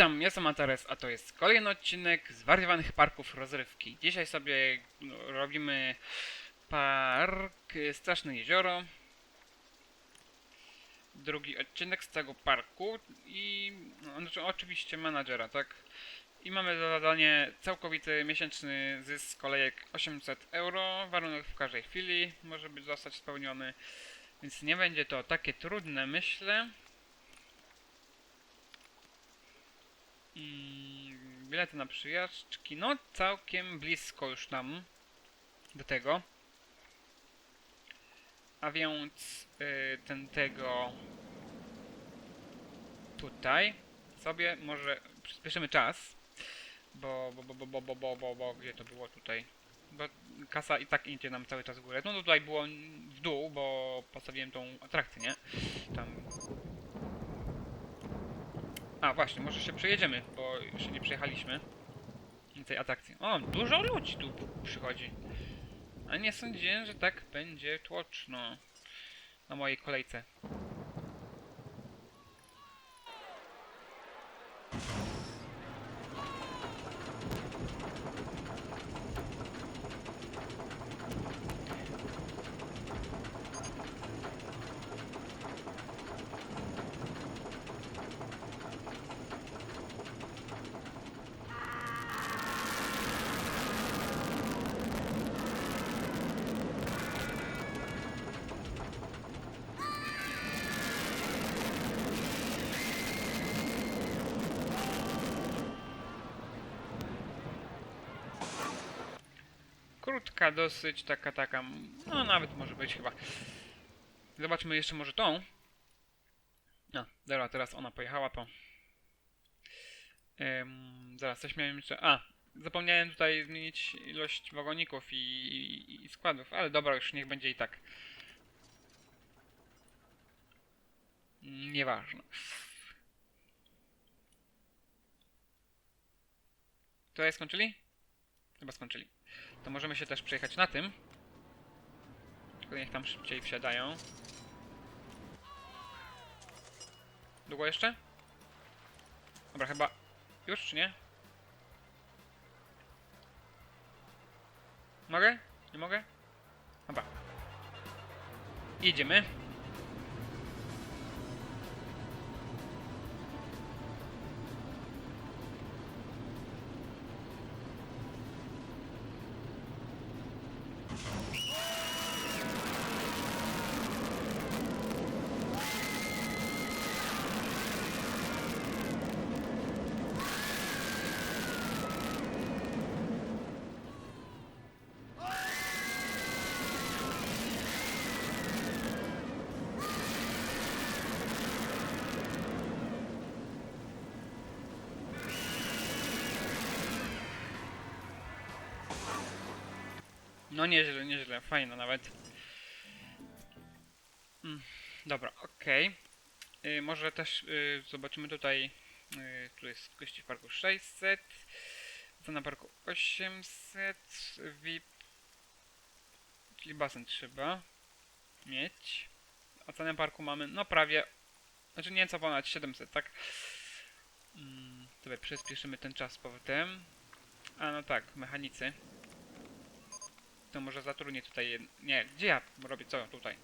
Witam, jestem Antares, a to jest kolejny odcinek zwariowanych parków rozrywki. Dzisiaj sobie no, robimy park Straszne Jezioro. Drugi odcinek z tego parku i no, znaczy oczywiście menadżera, tak? I mamy za zadanie całkowity miesięczny zysk kolejek 800 euro. Warunek w każdej chwili może być zostać spełniony, więc nie będzie to takie trudne, myślę. I bilety na przyjażdżki, no całkiem blisko już nam do tego. A więc y, ten tego tutaj sobie może przyspieszymy czas, bo bo bo bo bo bo bo, bo, bo gdzie to było tutaj? Bo kasa i tak idzie nam cały czas w górę. No tutaj było w dół, bo postawiłem tą atrakcję, nie? Tam a właśnie, może się przejedziemy, bo jeszcze nie przejechaliśmy tej atrakcji. O, dużo ludzi tu przychodzi. A nie sądziłem, że tak będzie tłoczno na mojej kolejce. Krótka dosyć, taka, taka, no nawet może być chyba. Zobaczmy jeszcze może tą. No, dobra, teraz ona pojechała, to... Ym, zaraz, coś miałem jeszcze... A, zapomniałem tutaj zmienić ilość wagoników i, i, i składów, ale dobra, już niech będzie i tak. Nieważne. Tutaj skończyli? Chyba skończyli. To możemy się też przejechać na tym. Tylko niech tam szybciej wsiadają. Długo jeszcze? Dobra, chyba już czy nie? Mogę? Nie mogę? Dobra. Jedziemy. No nieźle, nieźle, fajno nawet. Mm, dobra, okej. Y, może też y, zobaczymy tutaj, y, tu jest gości w parku 600, cena parku 800, VIP, czyli basen trzeba mieć. A cenę parku mamy, no prawie, znaczy nieco ponad 700, tak? Mm, sobie przyspieszymy ten czas z powrotem. A no tak, mechanicy. To może zatrudnię tutaj jed... Nie, gdzie ja robię co tutaj?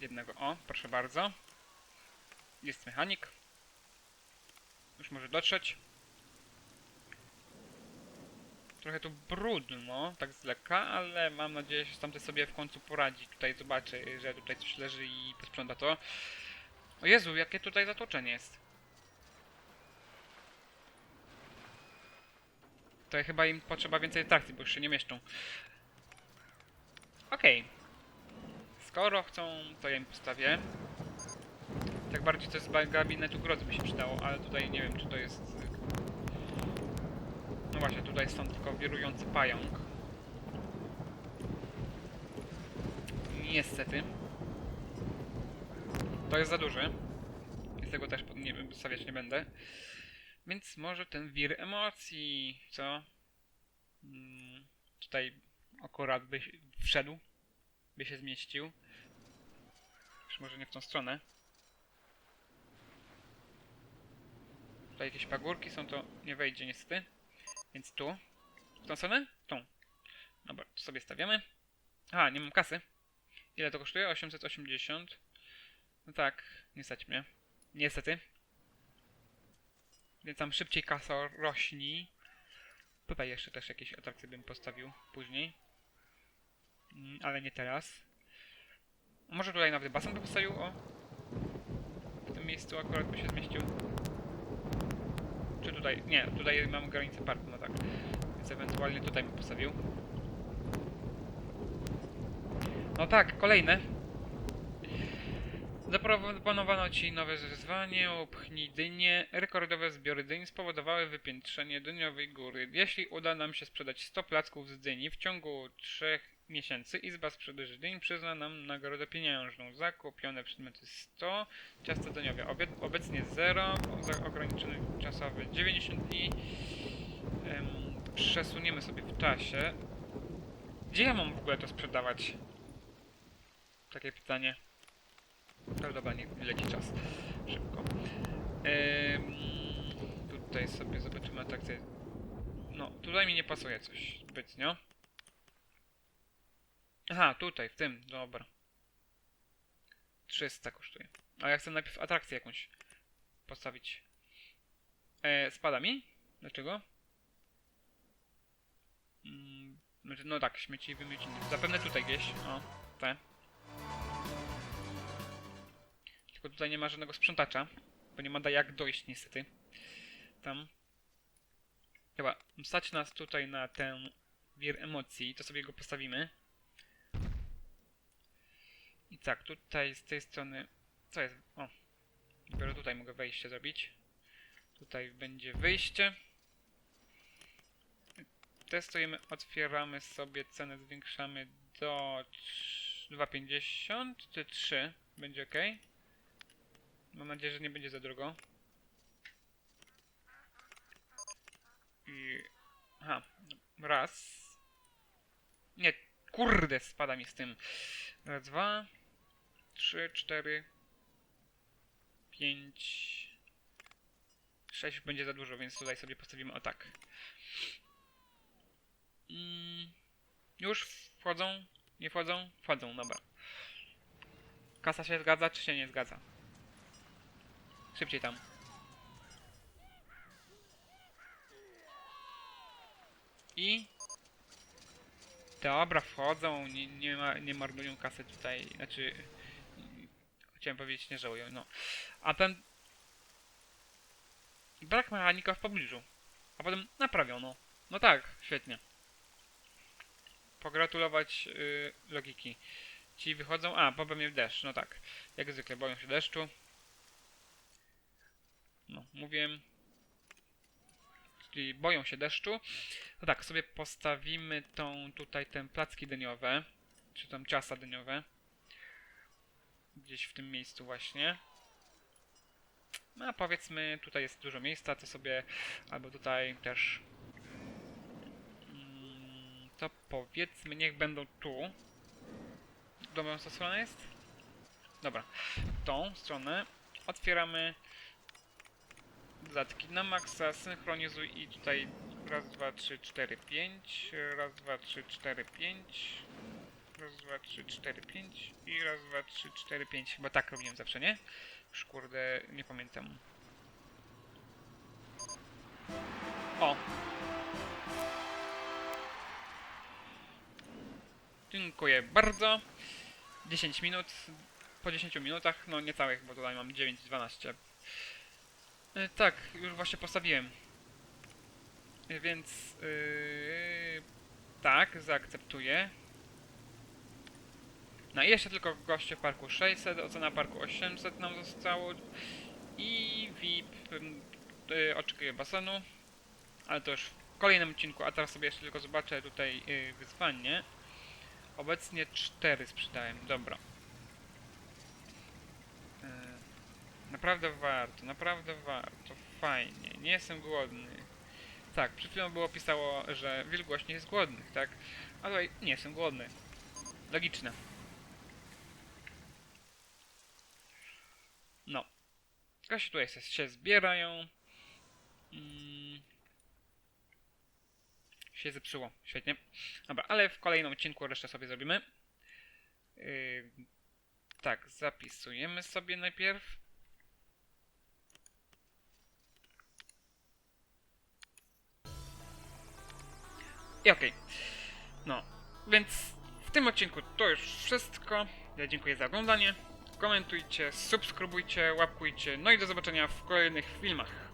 Jednego. O, proszę bardzo. Jest mechanik. Już może dotrzeć. Trochę tu brudno, tak z lekka, ale mam nadzieję, że tamty sobie w końcu poradzi. Tutaj zobaczy, że tutaj coś leży i posprząta to. O Jezu, jakie tutaj zatłoczenie jest. To chyba im potrzeba więcej atrakcji, bo już się nie mieszczą. Okej. Skoro chcą, to ja im postawię. Tak bardziej to z gabinetu grozy by się przydało, ale tutaj nie wiem, czy to jest... No właśnie, tutaj stąd tylko wirujący pająk. Niestety. To jest za duży. Więc tego też nie stawiać nie będę. Więc może ten wir emocji, co? Mm, tutaj akurat by wszedł, by się zmieścił. Może nie w tą stronę. Tutaj jakieś pagórki są, to nie wejdzie niestety. Więc tu. W tą stronę? Tą. Dobra, to sobie stawiamy. Aha, nie mam kasy. Ile to kosztuje? 880. No tak, nie stać mnie. Niestety. Więc tam szybciej kasa rośnie. Tutaj jeszcze też jakieś atrakcje bym postawił później. Mm, ale nie teraz. Może tutaj nawet basen by postawił? O! W tym miejscu akurat by się zmieścił. Czy tutaj? Nie, tutaj mam granicę parku, no tak. Więc ewentualnie tutaj bym postawił. No tak, kolejne. Zaproponowano ci nowe wyzwanie, upchnij dynie. Rekordowe zbiory dyń spowodowały wypiętrzenie dyniowej góry. Jeśli uda nam się sprzedać 100 placków z dyni w ciągu 3 miesięcy, Izba Sprzedaży Dyń przyzna nam nagrodę pieniężną. Zakupione przedmioty 100, ciasto dyniowe obecnie 0, za ograniczony czasowy 90 dni. Em, przesuniemy sobie w czasie. Gdzie ja mam w ogóle to sprzedawać? Takie pytanie. Niech leci czas. Szybko. Ym, tutaj sobie zobaczymy atrakcję. No, tutaj mi nie pasuje coś zbytnio. Aha, tutaj, w tym, dobra. 300 kosztuje. Ale ja chcę najpierw atrakcję jakąś postawić. E, spada mi? Dlaczego? Mm, znaczy, no tak, śmieci i. Zapewne tutaj gdzieś. O, te. Tutaj nie ma żadnego sprzątacza, bo nie ma da jak dojść niestety. Tam. Chyba, stać nas tutaj na ten wir emocji, to sobie go postawimy. I tak, tutaj z tej strony... Co jest? O, dopiero tutaj mogę wejście zrobić. Tutaj będzie wyjście. Testujemy, otwieramy sobie cenę, zwiększamy do 2,50 czy 3. Będzie ok. Mam nadzieję, że nie będzie za drogo. I... Aha, raz. Nie, kurde, spada mi z tym. Raz, dwa, trzy, cztery, pięć, sześć będzie za dużo, więc tutaj sobie postawimy o tak. Mm, już wchodzą? Nie wchodzą? Wchodzą, dobra. Kasa się zgadza, czy się nie zgadza? Szybciej tam. I... Dobra, wchodzą, nie, nie, ma, nie marnują kasy tutaj, znaczy... Chciałem powiedzieć, nie żałują, no. A ten... Brak mechanika w pobliżu. A potem naprawiono. No tak, świetnie. Pogratulować y, logiki. Ci wychodzą... A, w deszcz, no tak. Jak zwykle, boją się deszczu. No, mówiłem. Czyli boją się deszczu. No tak, sobie postawimy tą tutaj te placki dyniowe. Czy tam ciasta dyniowe. Gdzieś w tym miejscu właśnie. No a powiedzmy, tutaj jest dużo miejsca, to sobie, albo tutaj też. Mm, To powiedzmy, niech będą tu. Dobrą co strona jest? Dobra, tą stronę otwieramy dodatki na maksa, synchronizuj i tutaj raz, dwa, trzy, cztery, pięć, raz, dwa, trzy, cztery, pięć, raz, dwa, trzy, cztery, pięć i raz, dwa, trzy, cztery, pięć. Chyba tak robiłem zawsze, nie? Już kurde, nie pamiętam. O! Dziękuję bardzo. 10 minut. Po 10 minutach, no niecałych, bo tutaj mam 9-12. E, Tak, już właśnie postawiłem. E, Więc yy, tak, zaakceptuję. No i jeszcze tylko goście w parku 600, ocena parku 800 nam zostało. I VIP yy, oczekuję basenu. Ale to już w kolejnym odcinku, a teraz sobie jeszcze tylko zobaczę tutaj yy, wyzwanie. Obecnie 4 sprzedałem, dobra. Yy, Naprawdę warto, naprawdę warto, fajnie, nie jestem głodny. Tak, przed chwilą było pisało, że wielgłoś nie jest głodny, tak? A tutaj nie jestem głodny. Logiczne. No. Goście tutaj się zbierają. Mm. Się zepsuło, świetnie. Dobra, ale w kolejnym odcinku resztę sobie zrobimy. Yy, tak, zapisujemy sobie najpierw. I okej. No, więc w tym odcinku to już wszystko. Ja dziękuję za oglądanie. Komentujcie, subskrybujcie, łapkujcie. No i do zobaczenia w kolejnych filmach.